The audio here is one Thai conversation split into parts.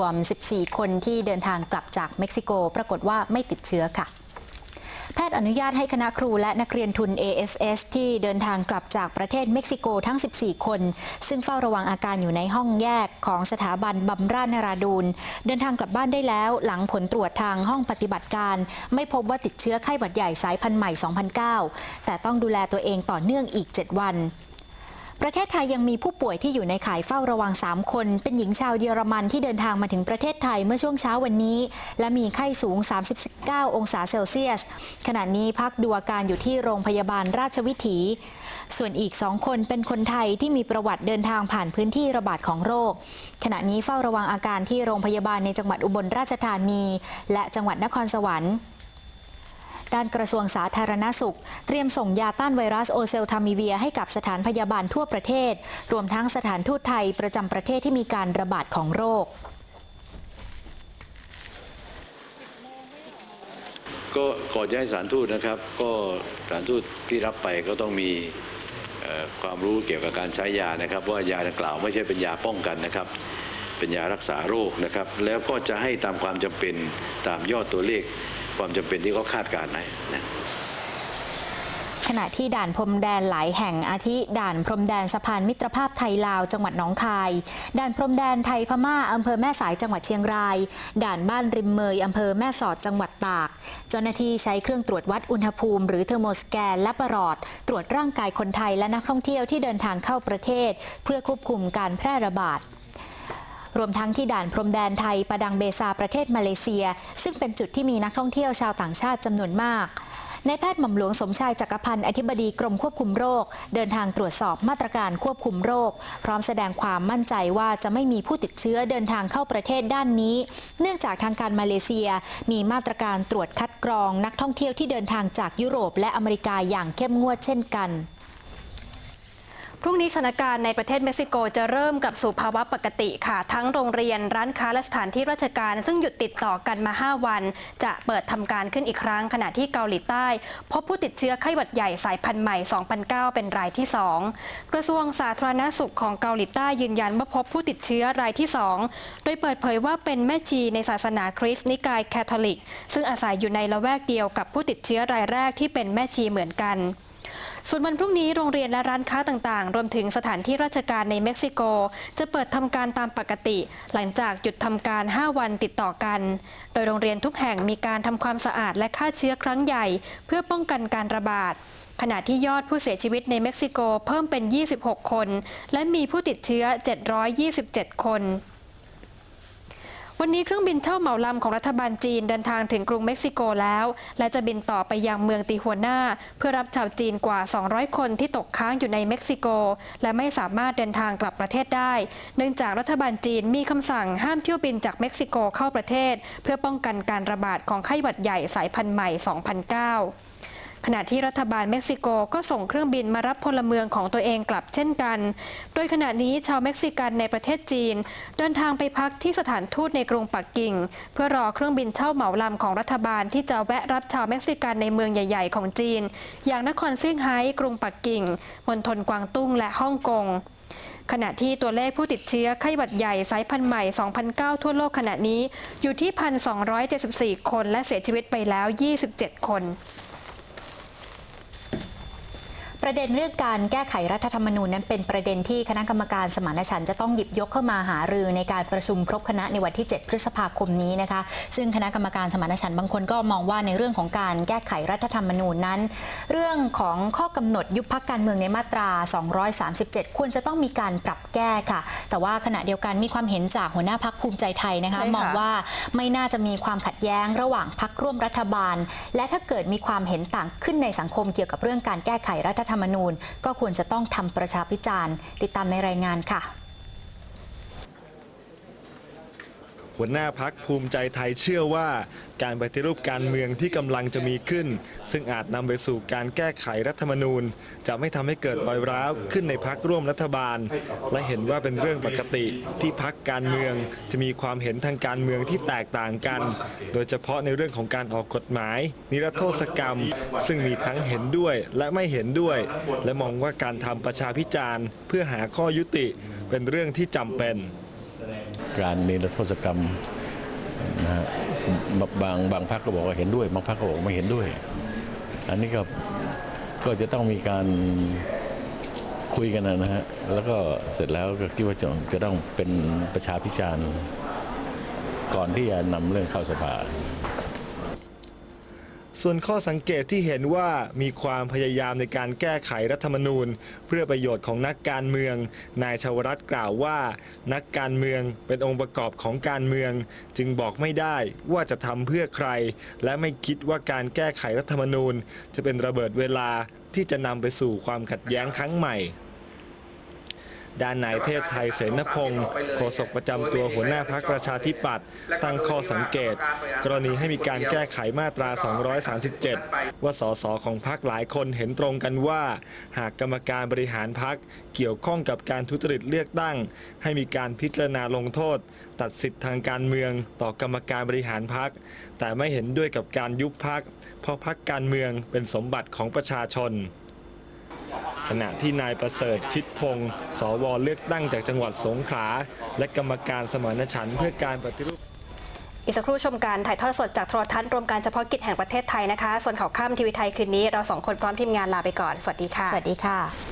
วม 14 คนที่เดินทางกลับจากเม็กซิโก ปรากฏว่าไม่ติดเชื้อค่ะแพทย์อนุญาตให้คณะครูและนักเรียนทุน AFS ที่เดินทางกลับจากประเทศเม็กซิโกทั้ง 14 คน ซึ่งเฝ้าระวังอาการอยู่ในห้องแยกของสถาบันบำราศนราดูนเดินทางกลับบ้านได้แล้ว หลังผลตรวจทางห้องปฏิบัติการ ไม่พบว่าติดเชื้อไข้หวัดใหญ่สายพันธุ์ใหม่ 2009 แต่ต้องดูแลตัวเองต่อเนื่องอีก 7 วัน ประเทศไทยยังมีผู้ป่วยที่อยู่ในข่ายเฝ้าระวัง 3 คน เป็นหญิงชาวเยอรมันที่เดินทางมาถึงประเทศไทยเมื่อช่วงเช้าวันนี้ และมีไข้สูง 39 องศาเซลเซียส ขณะนี้พักดูอาการอยู่ที่โรงพยาบาลราชวิถี ส่วนอีก 2 คนเป็นคนไทยที่มีประวัติเดินทางผ่านพื้นที่ระบาดของโรค ขณะนี้เฝ้าระวังอาการที่โรงพยาบาลในจังหวัดอุบลราชธานี และจังหวัดนครสวรรค์ ด้านกระทรวงสาธารณสุข เตรียมส่งยาต้านไวรัสโอเซลทามิเวียให้กับสถานพยาบาลทั่วประเทศ รวมทั้งสถานทูตไทยประจำประเทศที่มีการระบาดของโรค ก็ก่อนจะให้สารทูตนะครับ ก็สารทูตที่รับไปก็ต้องมีความรู้เกี่ยวกับการใช้ยานะครับ ว่ายาดังกล่าวไม่ใช่เป็นยาป้องกันนะครับ เป็นยารักษาโรคนะครับ แล้วก็จะให้ตามความจำเป็นตามยอดตัวเลข ความจำเป็นที่เขาคาดการณ์ไว้นะขณะที่ด่านพรมแดนหลายแห่งอาทิด่านพรมแดนสะพานมิตรภาพไทยลาวจังหวัดหนองคาย ด่านพรมแดนไทยพม่าอำเภอแม่สายจังหวัดเชียงราย ด่านบ้านริมเมยอำเภอแม่สอดจังหวัดตาก เจ้าหน้าที่ใช้เครื่องตรวจวัดอุณหภูมิ หรือเทอร์โมสแกนและประหลอด ตรวจร่างกายคนไทยและนักท่องเที่ยวที่เดินทางเข้าประเทศ เพื่อควบคุมการแพร่ระบาด รวมทั้งที่ด่านพรมแดนไทยประดังเบซาประเทศมาเลเซีย ซึ่งเป็นจุดที่มีนักท่องเที่ยวชาวต่างชาติจำนวนมากนายแพทย์หม่อมหลวงสมชายจักรพันธ์อธิบดีกรมควบคุมโรค เดินทางตรวจสอบมาตรการควบคุมโรค พร้อมแสดงความมั่นใจว่าจะไม่มีผู้ติดเชื้อเดินทางเข้าประเทศด้านนี้ เนื่องจากทางการมาเลเซีย มีมาตรการตรวจคัดกรองนักท่องเที่ยวที่เดินทางจากยุโรปและอเมริกาอย่างเข้มงวดเช่นกัน พรุ่งนี้สถานการณ์ในประเทศเม็กซิโกจะเริ่มกลับสู่ภาวะปกติค่ะ ทั้งโรงเรียนร้านค้าและสถานที่ราชการ ซึ่งหยุดติดต่อกันมา 5 วัน จะเปิดทำการขึ้นอีกครั้ง ขณะที่เกาหลีใต้ พบผู้ติดเชื้อไข้หวัดใหญ่สายพันธุ์ใหม่ 2009 เป็นรายที่ 2 กระทรวงสาธารณสุขของเกาหลีใต้ยืนยันว่าพบผู้ติดเชื้อรายที่ 2 โดยเปิดเผยว่าเป็นแม่ชีในศาสนาคริสต์นิกายแคทอลิก ซึ่งอาศัยอยู่ในละแวกเดียวกับผู้ติดเชื้อรายแรกที่เป็นแม่ชีเหมือนกัน ส่วนวันพรุ่งนี้โรงเรียนและร้านค้าต่างๆ รวมถึงสถานที่ราชการในเม็กซิโก จะเปิดทำการตามปกติ หลังจากหยุดทำการ 5 วันติดต่อกัน โดยโรงเรียนทุกแห่งมีการทำความสะอาดและฆ่าเชื้อครั้งใหญ่ เพื่อป้องกันการระบาดขณะที่ยอดผู้เสียชีวิตในเม็กซิโกเพิ่มเป็น 26 คน และมีผู้ติดเชื้อ 727 คน วันนี้เครื่องบินเช่าเหมาลำของรัฐบาลจีนเดินทางถึงกรุงเม็กซิโกแล้ว และจะบินต่อไปยังเมืองติฮัวนาเพื่อรับชาวจีนกว่า 200 คนที่ตกค้างอยู่ในเม็กซิโก และไม่สามารถเดินทางกลับประเทศได้ เนื่องจากรัฐบาลจีนมีคำสั่งห้ามเที่ยวบินจากเม็กซิโกเข้าประเทศ เพื่อป้องกันการระบาดของไข้หวัดใหญ่สายพันธุ์ใหม่ 2009 ขณะที่รัฐบาลเม็กซิโกก็ส่งเครื่องบินมารับพลเมืองของตัวเองกลับเช่นกัน โดยขณะนี้ชาวเม็กซิกันในประเทศจีน เดินทางไปพักที่สถานทูตในกรุงปักกิ่ง เพื่อรอเครื่องบินเช่าเหมาลำของรัฐบาลที่จะแวะรับชาวเม็กซิกันในเมืองใหญ่ ๆ ของจีน อย่างนครเซี่ยงไฮ้กรุงปักกิ่งมณฑลกวางตุ้งและฮ่องกงขณะที่ตัวเลขผู้ติดเชื้อไข้หวัดใหญ่สายพันธุ์ใหม่ 2009 ทั่วโลกขณะนี้อยู่ที่ 1,274 คนและเสียชีวิตไปแล้ว 27 คน ประเด็นเรื่องการแก้ไขรัฐธรรมนูญนั้นเป็นประเด็นที่คณะกรรมการสมานฉันท์จะต้องหยิบยกเข้ามาหารือในการประชุมครบคณะในวันที่ 7 พฤษภาคมนี้นะคะ ซึ่งคณะกรรมการสมานฉันท์บางคนก็มองว่าในเรื่องของการแก้ไขรัฐธรรมนูญนั้น เรื่องของข้อกำหนดยุบพักการเมืองในมาตรา 237 ควรจะต้องมีการปรับแก้ค่ะ แต่ว่าขณะเดียวกันมีความเห็นจากหัวหน้าพักภูมิใจไทยนะคะใช่ค่ะมองว่าไม่น่าจะมีความขัดแย้งระหว่างพักร่วมรัฐบาล และถ้าเกิดมีความเห็นต่างขึ้นในสังคมเกี่ยวกับเรื่องการแก้ไขรัฐธรรมนูญ ก็ควรจะต้องทำประชาพิจารณ์ ติดตามในรายงานค่ะ หัวหน้าพักภูมิใจไทยเชื่อว่าการปฏิรูปการเมืองที่กำลังจะมีขึ้น ซึ่งอาจนำไปสู่การแก้ไขรัฐธรรมนูญ จะไม่ทำให้เกิดรอยร้าวขึ้นในพักร่วมรัฐบาล และเห็นว่าเป็นเรื่องปกติที่พักการเมืองจะมีความเห็นทางการเมืองที่แตกต่างกัน โดยเฉพาะในเรื่องของการออกกฎหมาย นิรโทษกรรม ซึ่งมีทั้งเห็นด้วยและไม่เห็นด้วย และมองว่าการทำประชาพิจารณ์ เพื่อหาข้อยุติเป็นเรื่องที่จำเป็น การนิรโทษกรรมนะฮะบางบางพรรคก็บอกว่าเห็นด้วย บางพรรคก็บอกไม่เห็นด้วย อันนี้ก็ก็จะต้องมีการคุยกันนะฮะ แล้วก็เสร็จแล้วก็คิดว่าจะจะต้องเป็นประชาพิจารณ์ก่อนที่จะนำเรื่องเข้าสภา ส่วนข้อสังเกตที่เห็นว่ามีความพยายามในการแก้ไขรัฐธรรมนูญ เพื่อประโยชน์ของนักการเมือง นายชวรัตกล่าวว่า นักการเมืองเป็นองค์ประกอบของการเมือง จึงบอกไม่ได้ว่าจะทำเพื่อใคร และไม่คิดว่าการแก้ไขรัฐธรรมนูญ จะเป็นระเบิดเวลาที่จะนำไปสู่ความขัดแย้งครั้งใหม่ ด้านนายเทพไทยเสนพงศ์โฆษกประจำตัวหัวหน้าพักประชาธิปัตย์ตั้งข้อสังเกต กรณีให้มีการแก้ไขมาตรา 237 ว่าสสของพักหลายคนเห็นตรงกันว่า หากกรรมการบริหารพักเกี่ยวข้องกับการทุจริตเลือกตั้ง ให้มีการพิจารณาลงโทษ ตัดสิทธิ์ทางการเมืองต่อกรรมการบริหารพักแต่ไม่เห็นด้วยกับการยุบพักเพราะพักการเมืองเป็นสมบัติของประชาชน ขณะที่นายประเสริฐชิดพงศ์สวเลือกตั้งจากจังหวัดสงขลาและกรรมการสมานฉันท์เพื่อการปฏิรูปอีกสักครู่ชมการถ่ายทอดสดจากโทรทัศน์รวมการเฉพาะกิจแห่งประเทศไทยนะคะ ส่วนข่าวค่ำทีวีไทยคืนนี้เราสองคนพร้อมทีมงานลาไปก่อน สวัสดีค่ะ สวัสดีค่ะ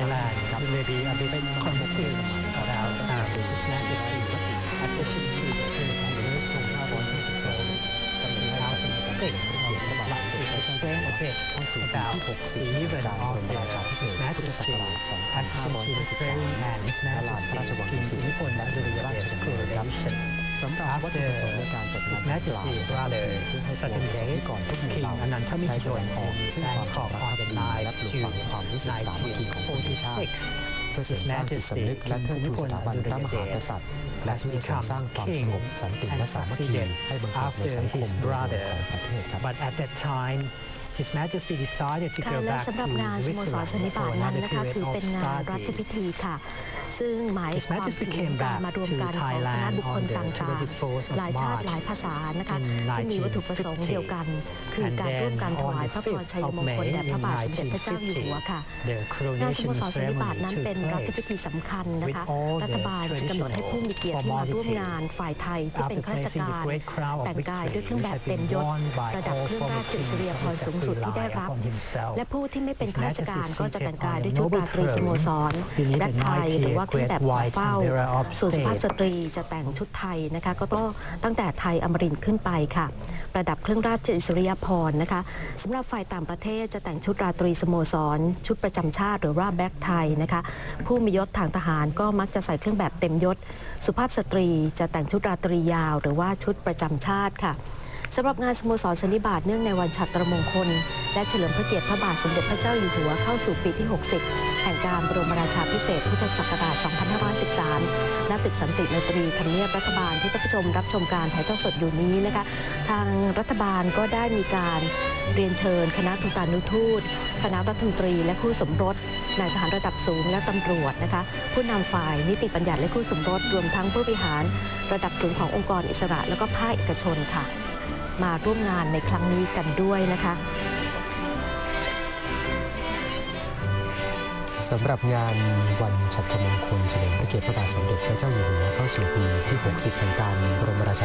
Thailand ครับ maybe a bit confused about uh, His Majesty accession to the celebration 2552กำหนดให้จัดกิจกรเฉลิมพระเกียรติพระบาทสมเด็จะเจ้าอยู่หัวเข้าสู่ปีที่60ของการบรมราชาภิเษกพุทธศักราช2553และลานระราชวังดุสิตและดุริยราชดำเนินครับ สำหรับวัตถุประสงค์ในการจัดงานดังกล่าวนะครับเพื่อให้ปวงประสงนิกรทุกหมู่เหล่าได้แสดงออกซึ่งความจงรักภักดีและปลูกฝังความรู้สึกสามัคคีของคนในชาติเพื่อเสริมสร้างจิตสำนึกและเทิดทูนสถาบันพระมหากษัตริย์ และเพื่อเสริมสร้างความสงบสันติและสามัคคีให้บังเกิดในสังคมโดยรวมของประเทศครับ But at that time, His Majesty decided to ค่ะ go และ back สำหรับ to งานสโมสรสันนิ Switzerland บาต for นั้น another นะคะ period คือ of เป็นงานรัฐ study. พิธีค่ะ ซึ่งหมาย His ความ Majesty ถึง came การ back มารวม to กันของคณะ Thailand บุคคล on the ต่าง 24th of ๆ หลายชาติ March หลายภาษานะคะ in ที่มีวัตถุประสงค์เดียวกัน คือ And การร่วม then กันถวาย on พระ the พรชัย 5th of มงคล May แด่พระ in บาทสมเด็จพระเจ้าอยู่หัวค่ะ the งานสโม coronation สรสันนิบาต ceremony นั้นเป็น took รัฐพิ place. ธีสำคัญนะคะ with all รัฐบาล the จะกำหนดให้ผู้มีเกียรติที่มาร่วมงานฝ่ายไทยที่เป็นข้าราชการ great crown of แต่งกายด้วยเครื่องแบบ victory เต็มยศ worn by ระดับ all เครื่องราชอิสริยาภรณ์สูงสุดที่ได้รับ upon himself. และผู้ที่ไม่เป็น His ข้าราชการ Majesty ก็จะแต่งกาย seated on ด้วย the ชุดรา noble ตรีสโมสร throne beneath และ the ไทยหรือว่าว่าเครื่องแบบหัว White เฝ้า Mirror of ส่วนสุภาพ State สตรีจะแต่งชุดไทยนะคะก็ต้องตั้งแต่ไทยอมรินทร์ขึ้นไปค่ะ ประดับเครื่องราชอิสริยาภรณ์นะคะสำหรับฝ่ายต่างประเทศจะแต่งชุดราตรีสโมสร ชุดประจำชาติหรือว่าแบ็คไทยนะคะผู้มียศทางทหารก็มักจะใส่เครื่องแบบเต็มยศ สุภาพสตรีจะแต่งชุดราตรียาว หรือว่าชุดประจำชาติค่ะ สำหรับงานสโมสรสันนิบาตเนื่องในวันฉัตรมงคล และเฉลิมพระเกียรติพระบาทสมเด็จพระเจ้าอยู่หัวเข้าสู่ปีที่ 60 แห่งการบรมราชาพิเศษพุทธศักราช 2513 ณ ตึกสันติมตรีทำเนียบรัฐบาลที่ท่านผู้ชมรับชมการถ่ายทอดสดอยู่นี้นะคะ ทางรัฐบาลก็ได้มีการเรียนเชิญ คณะทูตานุทูต คณะรัฐมนตรีและคู่สมรสนายทหารระดับสูงและตำรวจนะคะ ผู้นำฝ่ายนิติบัญญัติและคู่สมรส รวมทั้งผู้บริหาร ระดับสูงขององค์กรอิสระ และก็ภาคเอกชนค่ะ มาร่วมงานในครั้งนี้กันด้วยนะคะสำหรับงานวันชัตรมงคลเฉลิมพระเกียรติพระบาทสมเด็จพระเจ้าอยู่หัวเข้าสู่ปีที่ 60 แห่งการบรมราชา